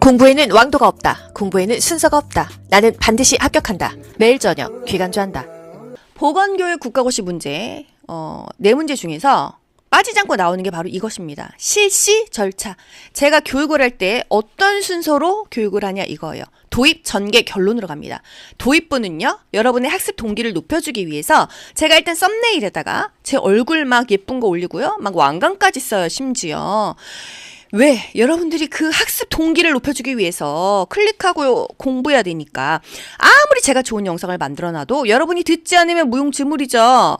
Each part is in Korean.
공부에는 왕도가 없다. 공부에는 순서가 없다. 나는 반드시 합격한다. 매일 저녁 귀간주한다. 보건교육 국가고시 문제, 어, 네 문제 중에서 빠지지 않고 나오는 게 바로 이것입니다. 실시 절차. 제가 교육을 할 때 어떤 순서로 교육을 하냐 이거예요. 도입 전개 결론으로 갑니다. 도입부는요, 여러분의 학습 동기를 높여주기 위해서 제가 일단 썸네일에다가 제 얼굴 막 예쁜 거 올리고요. 막 왕관까지 써요, 심지어. 왜? 여러분들이 그 학습 동기를 높여주기 위해서 클릭하고 공부해야 되니까 아무리 제가 좋은 영상을 만들어놔도 여러분이 듣지 않으면 무용지물이죠.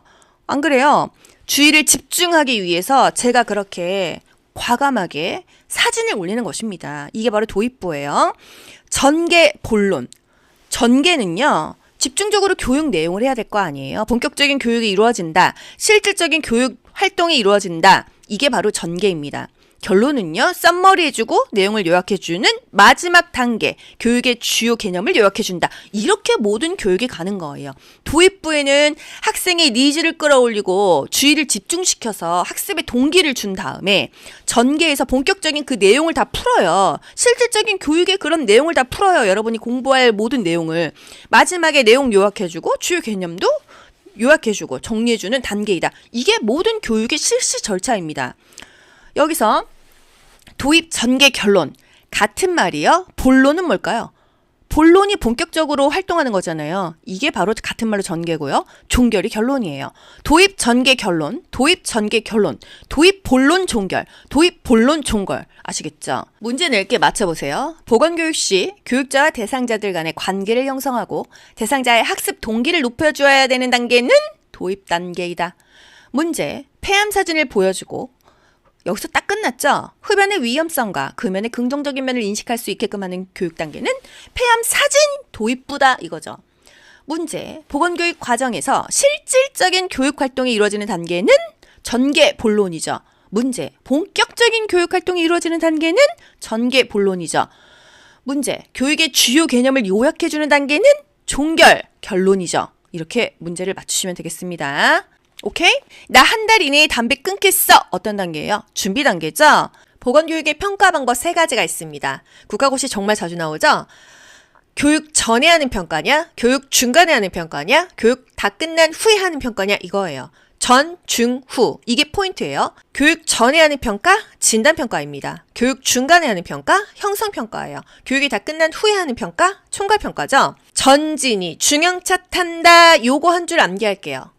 안 그래요? 주의를 집중하기 위해서 제가 그렇게 과감하게 사진을 올리는 것입니다. 이게 바로 도입부예요. 전개 본론. 전개는요. 집중적으로 교육 내용을 해야 될 거 아니에요. 본격적인 교육이 이루어진다. 실질적인 교육 활동이 이루어진다. 이게 바로 전개입니다. 결론은요, 썸머리 해주고 내용을 요약해주는 마지막 단계, 교육의 주요 개념을 요약해준다. 이렇게 모든 교육이 가는 거예요. 도입부에는 학생의 니즈를 끌어올리고 주의를 집중시켜서 학습의 동기를 준 다음에 전개에서 본격적인 그 내용을 다 풀어요. 실질적인 교육의 그런 내용을 다 풀어요. 여러분이 공부할 모든 내용을. 마지막에 내용 요약해주고 주요 개념도 요약해주고 정리해주는 단계이다. 이게 모든 교육의 실시 절차입니다. 여기서 도입 전개 결론 같은 말이요. 본론은 뭘까요? 본론이 본격적으로 활동하는 거잖아요. 이게 바로 같은 말로 전개고요. 종결이 결론이에요. 도입 전개 결론, 도입 전개 결론, 도입 본론 종결, 도입 본론 종결. 아시겠죠? 문제 낼 게 맞춰보세요. 보건교육 시 교육자와 대상자들 간의 관계를 형성하고 대상자의 학습 동기를 높여주어야 되는 단계는 도입 단계이다. 문제, 폐암 사진을 보여주고 여기서 딱 끝났죠? 흡연의 위험성과 금연의 긍정적인 면을 인식할 수 있게끔 하는 교육 단계는 폐암 사진 도입부다 이거죠. 문제, 보건교육 과정에서 실질적인 교육 활동이 이루어지는 단계는 전개 본론이죠. 문제, 본격적인 교육 활동이 이루어지는 단계는 전개 본론이죠. 문제, 교육의 주요 개념을 요약해주는 단계는 종결 결론이죠. 이렇게 문제를 맞추시면 되겠습니다. 오케이? 나 한 달 이내에 담배 끊겠어. 어떤 단계예요? 준비 단계죠? 보건교육의 평가 방법 세 가지가 있습니다. 국가고시 정말 자주 나오죠? 교육 전에 하는 평가냐? 교육 중간에 하는 평가냐? 교육 다 끝난 후에 하는 평가냐? 이거예요. 전, 중, 후. 이게 포인트예요. 교육 전에 하는 평가, 진단평가입니다. 교육 중간에 하는 평가, 형성평가예요. 교육이 다 끝난 후에 하는 평가, 총괄평가죠. 전진이 중형차 탄다. 요거 한 줄 암기할게요.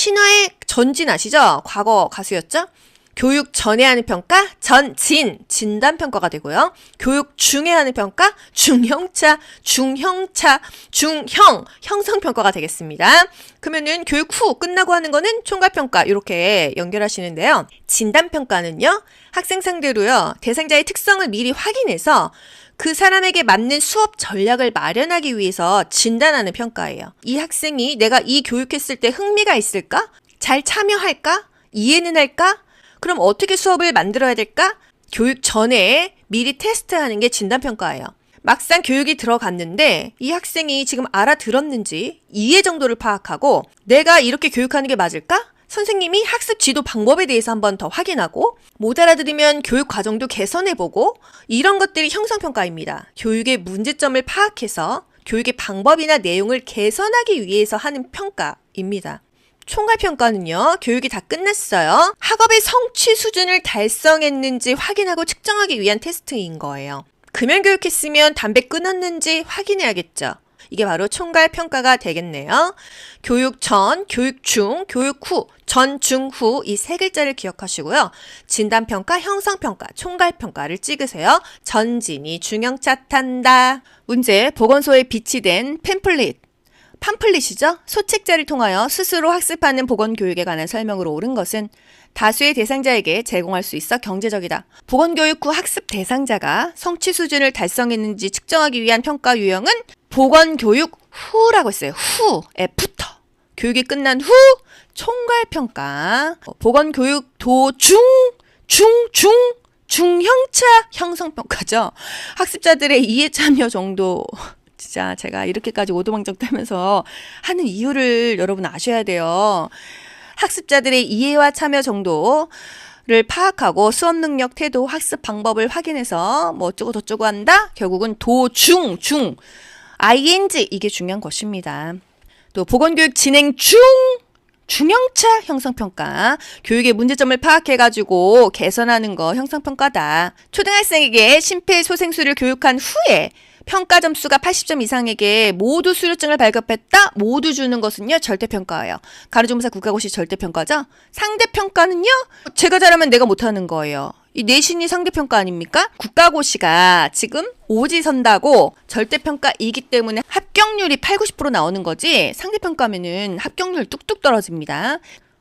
신화의 전진 아시죠? 과거 가수였죠? 교육 전에 하는 평가, 전진, 진단 평가가 되고요. 교육 중에 하는 평가, 중형차, 중형차, 중형, 형성 평가가 되겠습니다. 그러면은 교육 후 끝나고 하는 거는 총괄 평가, 이렇게 연결하시는데요. 진단 평가는요, 학생 상대로요, 대상자의 특성을 미리 확인해서 그 사람에게 맞는 수업 전략을 마련하기 위해서 진단하는 평가예요. 이 학생이 내가 이 교육했을 때 흥미가 있을까? 잘 참여할까? 이해는 할까? 그럼 어떻게 수업을 만들어야 될까? 교육 전에 미리 테스트하는 게 진단평가예요. 막상 교육이 들어갔는데 이 학생이 지금 알아들었는지 이해 정도를 파악하고 내가 이렇게 교육하는 게 맞을까? 선생님이 학습 지도 방법에 대해서 한번 더 확인하고 못 알아들으면 교육 과정도 개선해보고 이런 것들이 형성평가입니다. 교육의 문제점을 파악해서 교육의 방법이나 내용을 개선하기 위해서 하는 평가입니다. 총괄평가는요, 교육이 다 끝났어요. 학업의 성취 수준을 달성했는지 확인하고 측정하기 위한 테스트인 거예요. 금연교육했으면 담배 끊었는지 확인해야겠죠. 이게 바로 총괄 평가가 되겠네요. 교육 전, 교육 중, 교육 후, 전, 중, 후 이 세 글자를 기억하시고요. 진단 평가, 형성 평가, 총괄 평가를 찍으세요. 전진이 중형차 탄다. 문제, 보건소에 비치된 팸플릿. 팜플릿이죠. 소책자를 통하여 스스로 학습하는 보건 교육에 관한 설명으로 옳은 것은 다수의 대상자에게 제공할 수 있어 경제적이다. 보건 교육 후 학습 대상자가 성취 수준을 달성했는지 측정하기 위한 평가 유형은 보건 교육 후라고 했어요. 후에 붙어. 교육이 끝난 후 총괄 평가. 어, 보건 교육 도중, 중, 중, 중형차 형성 평가죠. 학습자들의 이해 참여 정도 진짜 제가 이렇게까지 오도방정 떨면서 하는 이유를 여러분 아셔야 돼요. 학습자들의 이해와 참여 정도를 를 파악하고 수업 능력, 태도, 학습 방법을 확인해서 뭐 어쩌고 저쩌고 한다. 결국은 도 중 중 ing 이게 중요한 것입니다. 또 보건교육 진행 중 중형차 형성평가 교육의 문제점을 파악해가지고 개선하는 거 형성평가다. 초등학생에게 심폐소생술을 교육한 후에 평가 점수가 80점 이상에게 모두 수료증을 발급했다. 모두 주는 것은요 절대평가예요. 가르조무사 국가고시 절대평가죠. 상대평가는요 제가 잘하면 내가 못하는 거예요. 이 내신이 상대평가 아닙니까? 국가고시가 지금 오지 선다고 절대평가이기 때문에 합격률이 8, 90% 나오는 거지 상대평가면은 합격률 뚝뚝 떨어집니다.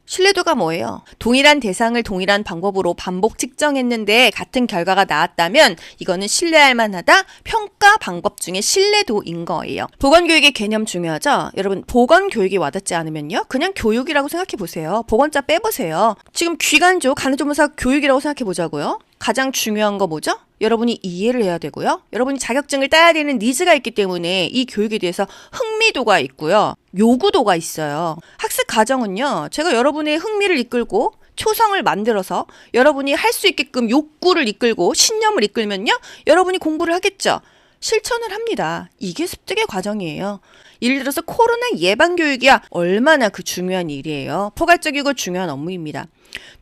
신뢰도가 뭐예요? 동일한 대상을 동일한 방법으로 반복 측정했는데 같은 결과가 나왔다면 이거는 신뢰할 만하다. 평가 방법 중에 신뢰도인 거예요. 보건교육의 개념 중요하죠? 여러분, 보건교육이 와닿지 않으면요? 그냥 교육이라고 생각해 보세요. 보건자 빼보세요. 지금 귀간조, 간호조무사 교육이라고 생각해 보자고요. 가장 중요한 거 뭐죠? 여러분이 이해를 해야 되고요. 여러분이 자격증을 따야 되는 니즈가 있기 때문에 이 교육에 대해서 흥미도가 있고요. 요구도가 있어요. 학습 과정은요. 제가 여러분의 흥미를 이끌고 초성을 만들어서 여러분이 할 수 있게끔 욕구를 이끌고 신념을 이끌면요. 여러분이 공부를 하겠죠. 실천을 합니다. 이게 습득의 과정이에요. 예를 들어서 코로나 예방 교육이야 얼마나 그 중요한 일이에요. 포괄적이고 중요한 업무입니다.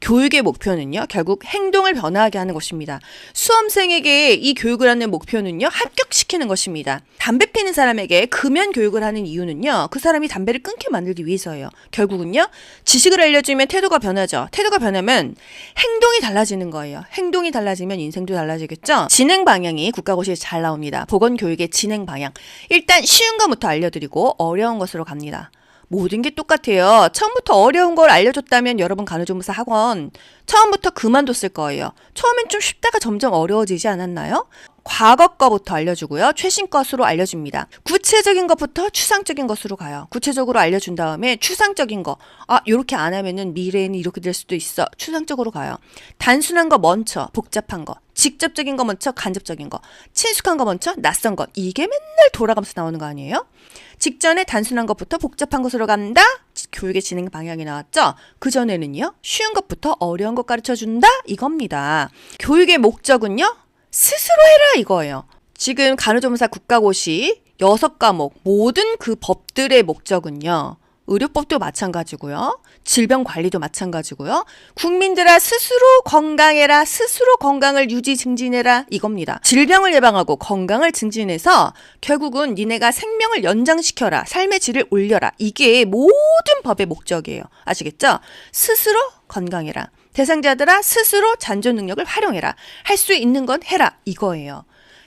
교육의 목표는요, 결국 행동을 변화하게 하는 것입니다. 수험생에게 이 교육을 하는 목표는요, 합격시키는 것입니다. 담배 피는 사람에게 금연 교육을 하는 이유는요, 그 사람이 담배를 끊게 만들기 위해서예요. 결국은요, 지식을 알려주면 태도가 변하죠. 태도가 변하면 행동이 달라지는 거예요. 행동이 달라지면 인생도 달라지겠죠? 진행 방향이 국가고시에서 잘 나옵니다. 보건교육의 진행 방향. 일단 쉬운 것부터 알려드리고 어려운 것으로 갑니다. 모든 게 똑같아요. 처음부터 어려운 걸 알려줬다면 여러분 간호조무사 학원 처음부터 그만뒀을 거예요. 처음엔 좀 쉽다가 점점 어려워지지 않았나요? 과거 거부터 알려주고요. 최신 것으로 알려줍니다. 구체적인 것부터 추상적인 것으로 가요. 구체적으로 알려준 다음에 추상적인 거. 아, 요렇게 안 하면은 미래에는 이렇게 될 수도 있어. 추상적으로 가요. 단순한 거 먼저, 복잡한 거. 직접적인 거 먼저, 간접적인 거. 친숙한 거 먼저, 낯선 것. 이게 맨날 돌아가면서 나오는 거 아니에요? 직전에 단순한 것부터 복잡한 것으로 간다. 교육의 진행 방향이 나왔죠. 그 전에는요, 쉬운 것부터 어려운 것 가르쳐 준다. 이겁니다. 교육의 목적은요, 스스로 해라 이거예요. 지금 간호조무사 국가고시 여섯 과목 모든 그 법들의 목적은요. 의료법도 마찬가지고요. 질병 관리도 마찬가지고요. 국민들아 스스로 건강해라. 스스로 건강을 유지 증진해라. 이겁니다. 질병을 예방하고 건강을 증진해서 결국은 니네가 생명을 연장시켜라. 삶의 질을 올려라. 이게 모든 법의 목적이에요. 아시겠죠? 스스로 건강해라. 대상자들아 스스로 잔존 능력을 활용해라. 할 수 있는 건 해라. 이거예요.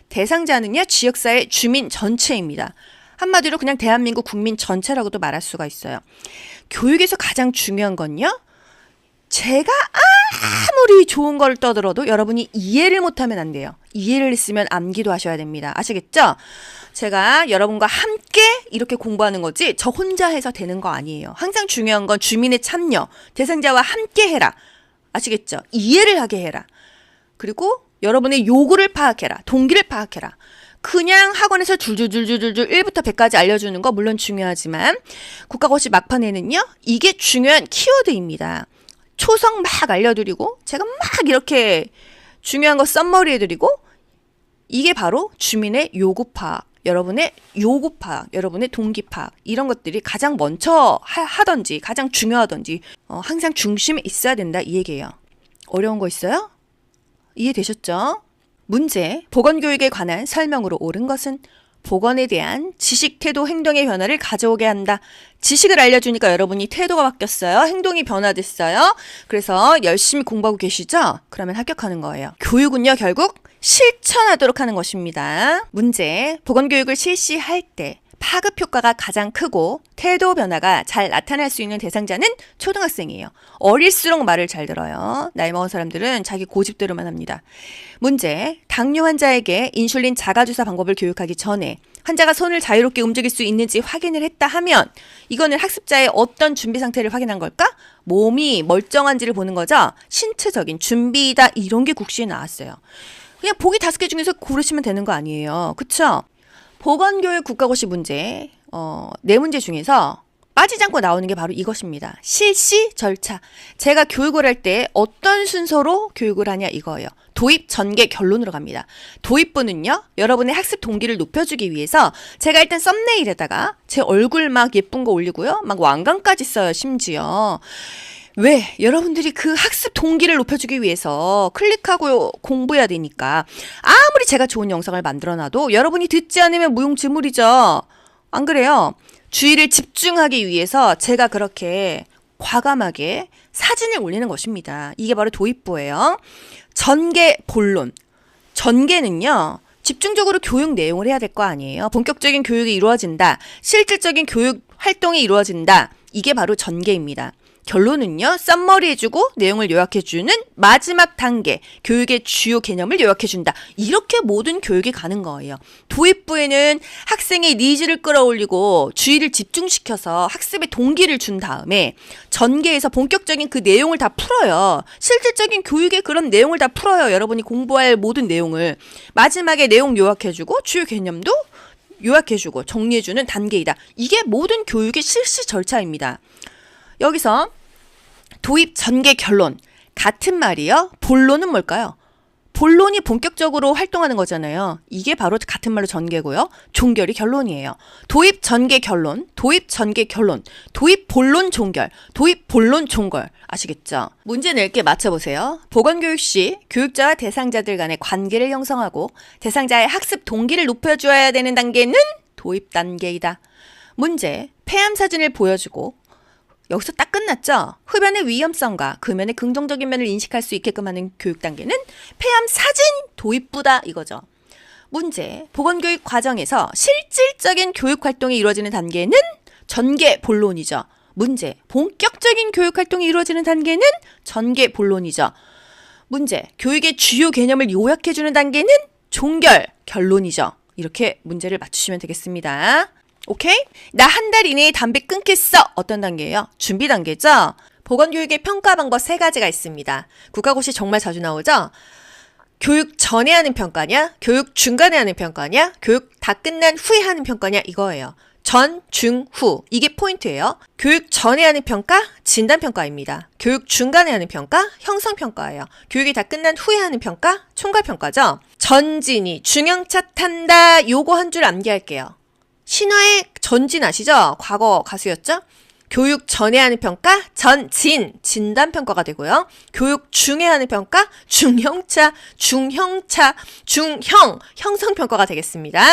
대상자는요, 지역사회 주민 전체입니다. 한마디로 그냥 대한민국 국민 전체라고도 말할 수가 있어요. 교육에서 가장 중요한 건요, 제가 아무리 좋은 걸 떠들어도 여러분이 이해를 못하면 안 돼요. 이해를 했으면 암기도 하셔야 됩니다. 아시겠죠? 제가 여러분과 함께 이렇게 공부하는 거지 저 혼자 해서 되는 거 아니에요. 항상 중요한 건 주민의 참여, 대상자와 함께 해라. 아시겠죠? 이해를 하게 해라. 그리고 여러분의 요구를 파악해라. 동기를 파악해라. 그냥 학원에서 줄줄줄줄줄 1부터 100까지 알려주는 거 물론 중요하지만 국가고시 막판에는요. 이게 중요한 키워드입니다. 초성 막 알려드리고 제가 막 이렇게 중요한 거 썸머리 해드리고 이게 바로 주민의 요구 파악, 여러분의 요구 파악, 여러분의 동기 파악 이런 것들이 가장 먼저 하, 던지 가장 중요하던지 어, 항상 중심에 있어야 된다 이 얘기예요. 어려운 거 있어요? 이해되셨죠? 문제, 보건교육에 관한 설명으로 옳은 것은 보건에 대한 지식, 태도, 행동의 변화를 가져오게 한다. 지식을 알려주니까 여러분이 태도가 바뀌었어요. 행동이 변화됐어요. 그래서 열심히 공부하고 계시죠? 그러면 합격하는 거예요. 교육은요, 결국 실천하도록 하는 것입니다. 문제, 보건교육을 실시할 때 파급 효과가 가장 크고 태도 변화가 잘 나타날 수 있는 대상자는 초등학생이에요. 어릴수록 말을 잘 들어요. 나이 먹은 사람들은 자기 고집대로만 합니다. 문제, 당뇨 환자에게 인슐린 자가주사 방법을 교육하기 전에 환자가 손을 자유롭게 움직일 수 있는지 확인을 했다 하면 이거는 학습자의 어떤 준비 상태를 확인한 걸까? 몸이 멀쩡한지를 보는 거죠. 신체적인 준비다 이런 게 국시에 나왔어요. 그냥 보기 다섯 개 중에서 고르시면 되는 거 아니에요. 그쵸? 보건교육 국가고시 문제, 어, 네 문제 중에서 빠지지 않고 나오는 게 바로 이것입니다. 실시 절차. 제가 교육을 할 때 어떤 순서로 교육을 하냐 이거예요. 도입 전개 결론으로 갑니다. 도입부는요, 여러분의 학습 동기를 높여주기 위해서 제가 일단 썸네일에다가 제 얼굴 막 예쁜 거 올리고요. 막 왕관까지 써요, 심지어. 왜? 여러분들이 그 학습 동기를 높여주기 위해서 클릭하고 공부해야 되니까 아무리 제가 좋은 영상을 만들어놔도 여러분이 듣지 않으면 무용지물이죠. 안 그래요? 주의를 집중하기 위해서 제가 그렇게 과감하게 사진을 올리는 것입니다. 이게 바로 도입부예요. 전개 본론. 전개는요. 집중적으로 교육 내용을 해야 될 거 아니에요. 본격적인 교육이 이루어진다. 실질적인 교육 활동이 이루어진다. 이게 바로 전개입니다. 결론은요, 썸머리 해주고 내용을 요약해주는 마지막 단계, 교육의 주요 개념을 요약해준다. 이렇게 모든 교육이 가는 거예요. 도입부에는 학생의 니즈를 끌어올리고 주의를 집중시켜서 학습의 동기를 준 다음에 전개에서 본격적인 그 내용을 다 풀어요. 실질적인 교육의 그런 내용을 다 풀어요. 여러분이 공부할 모든 내용을. 마지막에 내용 요약해주고 주요 개념도 요약해주고 정리해주는 단계이다. 이게 모든 교육의 실시 절차입니다. 여기서 도입 전개 결론 같은 말이요. 본론은 뭘까요? 본론이 본격적으로 활동하는 거잖아요. 이게 바로 같은 말로 전개고요. 종결이 결론이에요. 도입 전개 결론, 도입 전개 결론, 도입 본론 종결, 도입 본론 종결. 아시겠죠? 문제 낼게 맞춰보세요. 보건교육 시 교육자와 대상자들 간의 관계를 형성하고 대상자의 학습 동기를 높여줘야 되는 단계는 도입 단계이다. 문제, 폐암 사진을 보여주고 여기서 딱끝 났죠? 흡연의 위험성과 금연의 긍정적인 면을 인식할 수 있게끔 하는 교육 단계는 폐암 사진 도입부다 이거죠. 문제, 보건교육 과정에서 실질적인 교육 활동이 이루어지는 단계는 전개 본론이죠. 문제, 본격적인 교육 활동이 이루어지는 단계는 전개 본론이죠. 문제, 교육의 주요 개념을 요약해주는 단계는 종결 결론이죠. 이렇게 문제를 맞추시면 되겠습니다. 오케이? 나 한 달 이내에 담배 끊겠어. 어떤 단계예요? 준비 단계죠? 보건교육의 평가 방법 세 가지가 있습니다. 국가고시 정말 자주 나오죠? 교육 전에 하는 평가냐? 교육 중간에 하는 평가냐? 교육 다 끝난 후에 하는 평가냐? 이거예요. 전, 중, 후. 이게 포인트예요. 교육 전에 하는 평가, 진단평가입니다. 교육 중간에 하는 평가, 형성평가예요. 교육이 다 끝난 후에 하는 평가, 총괄평가죠. 전진이 중형차 탄다. 요거 한 줄 암기할게요. 신화의 전진 아시죠? 과거 가수였죠? 교육 전에 하는 평가, 전진, 진단 평가가 되고요. 교육 중에 하는 평가, 중형차, 중형차, 중형, 형성 평가가 되겠습니다.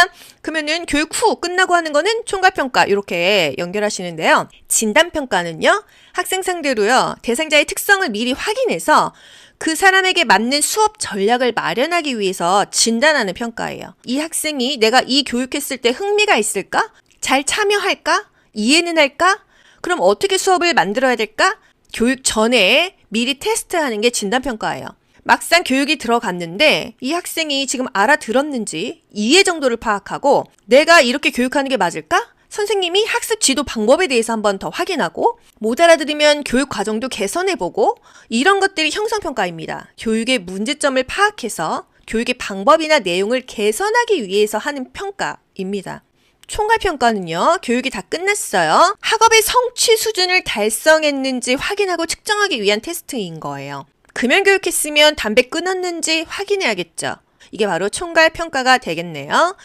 그러면은 교육 후 끝나고 하는 거는 총괄 평가, 이렇게 연결하시는데요. 진단 평가는요, 학생 상대로요, 대상자의 특성을 미리 확인해서 그 사람에게 맞는 수업 전략을 마련하기 위해서 진단하는 평가예요. 이 학생이 내가 이 교육했을 때 흥미가 있을까? 잘 참여할까? 이해는 할까? 그럼 어떻게 수업을 만들어야 될까? 교육 전에 미리 테스트하는 게 진단평가예요. 막상 교육이 들어갔는데 이 학생이 지금 알아들었는지 이해 정도를 파악하고 내가 이렇게 교육하는 게 맞을까? 선생님이 학습 지도 방법에 대해서 한번 더 확인하고 못 알아들으면 교육 과정도 개선해보고 이런 것들이 형성평가입니다. 교육의 문제점을 파악해서 교육의 방법이나 내용을 개선하기 위해서 하는 평가입니다. 총괄평가는요, 교육이 다 끝났어요. 학업의 성취 수준을 달성했는지 확인하고 측정하기 위한 테스트인 거예요. 금연교육했으면 담배 끊었는지 확인해야겠죠. 이게 바로 총괄 평가가 되겠네요.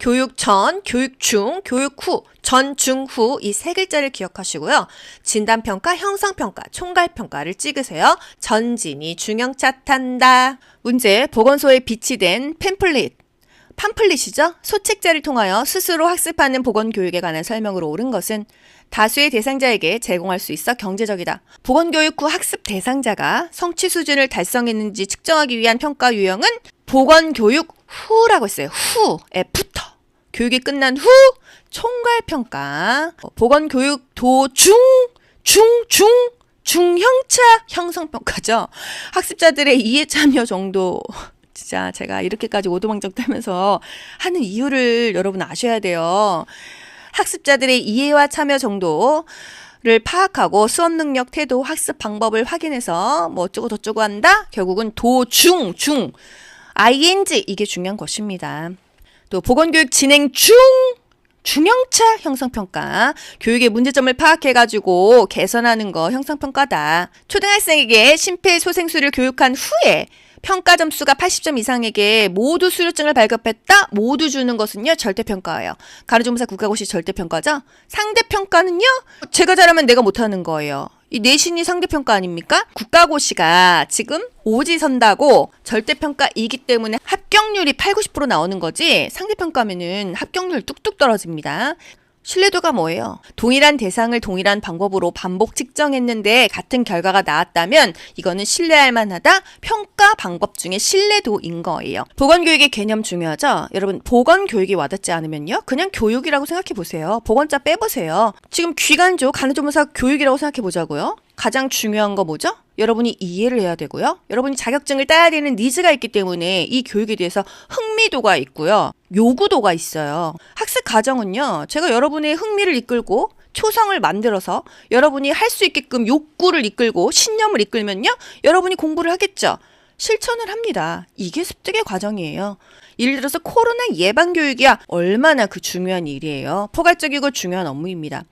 교육 전, 교육 중, 교육 후, 전, 중, 후 이 세 글자를 기억하시고요. 진단 평가, 형성 평가, 총괄 평가를 찍으세요. 전진이 중형차 탄다. 문제, 보건소에 비치된 팸플릿. 팜플릿이죠. 소책자를 통하여 스스로 학습하는 보건 교육에 관한 설명으로 옳은 것은 다수의 대상자에게 제공할 수 있어 경제적이다. 보건 교육 후 학습 대상자가 성취 수준을 달성했는지 측정하기 위한 평가 유형은 보건 교육 후라고 했어요. 후에 붙어. 교육이 끝난 후 총괄 평가. 보건 교육 도중, 중, 중, 중형차 형성 평가죠. 학습자들의 이해 참여 정도 진짜 제가 이렇게까지 오도방정 떨면서 하는 이유를 여러분 아셔야 돼요. 학습자들의 이해와 참여 정도 를 파악하고 수업 능력, 태도, 학습 방법을 확인해서 뭐 어쩌고 저쩌고 한다? 결국은 도, 중, 중, ing 이게 중요한 것입니다. 또 보건교육 진행 중 중형차 형성평가. 교육의 문제점을 파악해가지고 개선하는 거 형성평가다. 초등학생에게 심폐소생술을 교육한 후에 평가 점수가 80점 이상에게 모두 수료증을 발급했다. 모두 주는 것은요 절대평가예요. 가르조무사 국가고시 절대평가죠. 상대평가는요 제가 잘하면 내가 못하는 거예요. 이 내신이 상대평가 아닙니까? 국가고시가 지금 오지 선다고 절대평가이기 때문에 합격률이 8, 90% 나오는 거지 상대평가면은 합격률 뚝뚝 떨어집니다. 신뢰도가 뭐예요? 동일한 대상을 동일한 방법으로 반복 측정했는데 같은 결과가 나왔다면 이거는 신뢰할 만하다. 평가 방법 중에 신뢰도인 거예요. 보건교육의 개념 중요하죠? 여러분, 보건교육이 와닿지 않으면요. 그냥 교육이라고 생각해 보세요. 보건자 빼보세요. 지금 귀간조, 간호조무사 교육이라고 생각해 보자고요. 가장 중요한 거 뭐죠? 여러분이 이해를 해야 되고요. 여러분이 자격증을 따야 되는 니즈가 있기 때문에 이 교육에 대해서 흥미도가 있고요. 요구도가 있어요. 학습 과정은요. 제가 여러분의 흥미를 이끌고 초성을 만들어서 여러분이 할 수 있게끔 욕구를 이끌고 신념을 이끌면요. 여러분이 공부를 하겠죠. 실천을 합니다. 이게 습득의 과정이에요. 예를 들어서 코로나 예방 교육이야 얼마나 그 중요한 일이에요. 포괄적이고 중요한 업무입니다.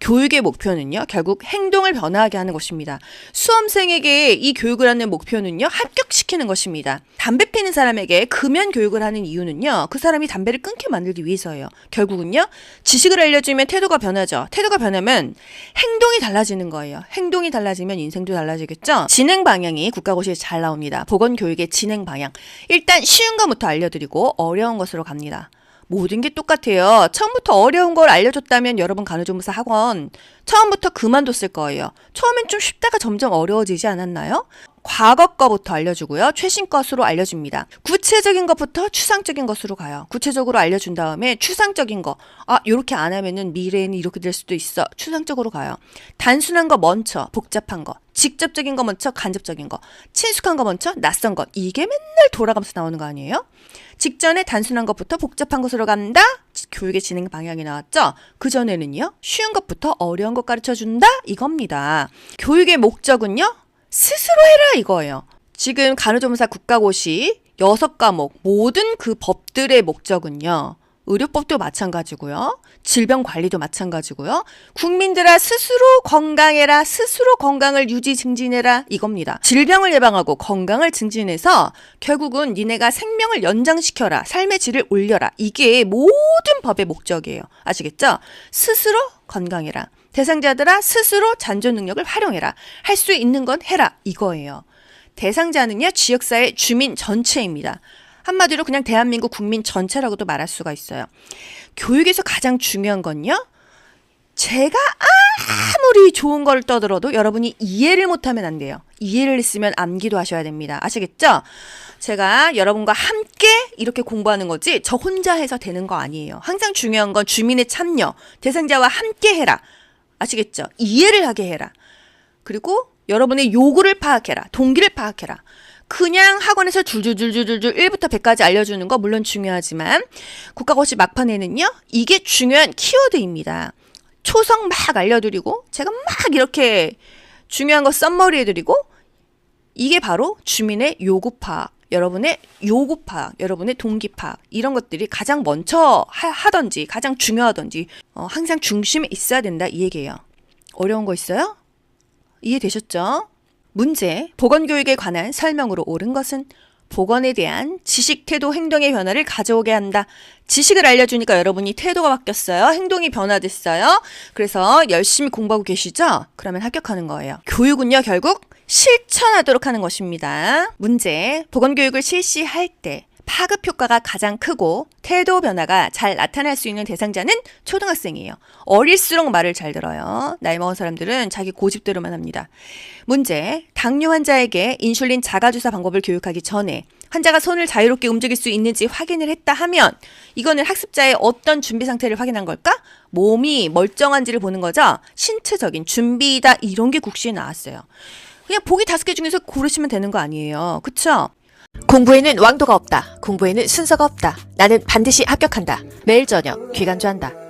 교육의 목표는요, 결국 행동을 변화하게 하는 것입니다. 수험생에게 이 교육을 하는 목표는요, 합격시키는 것입니다. 담배 피는 사람에게 금연 교육을 하는 이유는요, 그 사람이 담배를 끊게 만들기 위해서예요. 결국은요, 지식을 알려주면 태도가 변하죠. 태도가 변하면 행동이 달라지는 거예요. 행동이 달라지면 인생도 달라지겠죠? 진행 방향이 국가고시에 잘 나옵니다. 보건교육의 진행 방향. 일단 쉬운 것부터 알려드리고 어려운 것으로 갑니다. 모든 게 똑같아요. 처음부터 어려운 걸 알려줬다면 여러분 간호조무사 학원 처음부터 그만뒀을 거예요. 처음엔 좀 쉽다가 점점 어려워지지 않았나요? 과거 거부터 알려주고요. 최신 것으로 알려줍니다. 구체적인 것부터 추상적인 것으로 가요. 구체적으로 알려준 다음에 추상적인 거. 아, 요렇게 안 하면은 미래에는 이렇게 될 수도 있어. 추상적으로 가요. 단순한 거 먼저, 복잡한 거. 직접적인 거 먼저, 간접적인 거. 친숙한 거 먼저, 낯선 것. 이게 맨날 돌아가면서 나오는 거 아니에요? 직전에 단순한 것부터 복잡한 것으로 간다? 교육의 진행 방향이 나왔죠? 그 전에는요, 쉬운 것부터 어려운 것 가르쳐 준다? 이겁니다. 교육의 목적은요, 스스로 해라 이거예요. 지금 간호조무사 국가고시 여섯 과목 모든 그 법들의 목적은요. 의료법도 마찬가지고요. 질병 관리도 마찬가지고요. 국민들아 스스로 건강해라. 스스로 건강을 유지 증진해라. 이겁니다. 질병을 예방하고 건강을 증진해서 결국은 니네가 생명을 연장시켜라. 삶의 질을 올려라. 이게 모든 법의 목적이에요. 아시겠죠? 스스로 건강해라. 대상자들아 스스로 잔존 능력을 활용해라. 할 수 있는 건 해라. 이거예요. 대상자는요, 지역사회 주민 전체입니다. 한마디로 그냥 대한민국 국민 전체라고도 말할 수가 있어요. 교육에서 가장 중요한 건요, 제가 아무리 좋은 걸 떠들어도 여러분이 이해를 못하면 안 돼요. 이해를 했으면 암기도 하셔야 됩니다. 아시겠죠? 제가 여러분과 함께 이렇게 공부하는 거지 저 혼자 해서 되는 거 아니에요. 항상 중요한 건 주민의 참여, 대상자와 함께 해라. 아시겠죠? 이해를 하게 해라. 그리고 여러분의 요구를 파악해라. 동기를 파악해라. 그냥 학원에서 줄줄줄줄줄 1부터 100까지 알려주는 거 물론 중요하지만 국가고시 막판에는요. 이게 중요한 키워드입니다. 초성 막 알려드리고 제가 막 이렇게 중요한 거 썸머리 해드리고 이게 바로 주민의 요구 파악, 여러분의 요구 파악, 여러분의 동기 파악 이런 것들이 가장 먼저 하, 하던지 가장 중요하던지 어, 항상 중심에 있어야 된다 이 얘기예요. 어려운 거 있어요? 이해되셨죠? 문제, 보건교육에 관한 설명으로 옳은 것은 보건에 대한 지식, 태도, 행동의 변화를 가져오게 한다. 지식을 알려주니까 여러분이 태도가 바뀌었어요. 행동이 변화됐어요. 그래서 열심히 공부하고 계시죠? 그러면 합격하는 거예요. 교육은요, 결국 실천하도록 하는 것입니다. 문제, 보건교육을 실시할 때 파급 효과가 가장 크고 태도 변화가 잘 나타날 수 있는 대상자는 초등학생이에요. 어릴수록 말을 잘 들어요. 나이 먹은 사람들은 자기 고집대로만 합니다. 문제, 당뇨 환자에게 인슐린 자가주사 방법을 교육하기 전에 환자가 손을 자유롭게 움직일 수 있는지 확인을 했다 하면 이거는 학습자의 어떤 준비 상태를 확인한 걸까? 몸이 멀쩡한지를 보는 거죠. 신체적인 준비다 이런 게 국시에 나왔어요. 그냥 보기 다섯 개 중에서 고르시면 되는 거 아니에요. 그쵸? 공부에는 왕도가 없다. 공부에는 순서가 없다. 나는 반드시 합격한다. 매일 저녁 귀간주한다.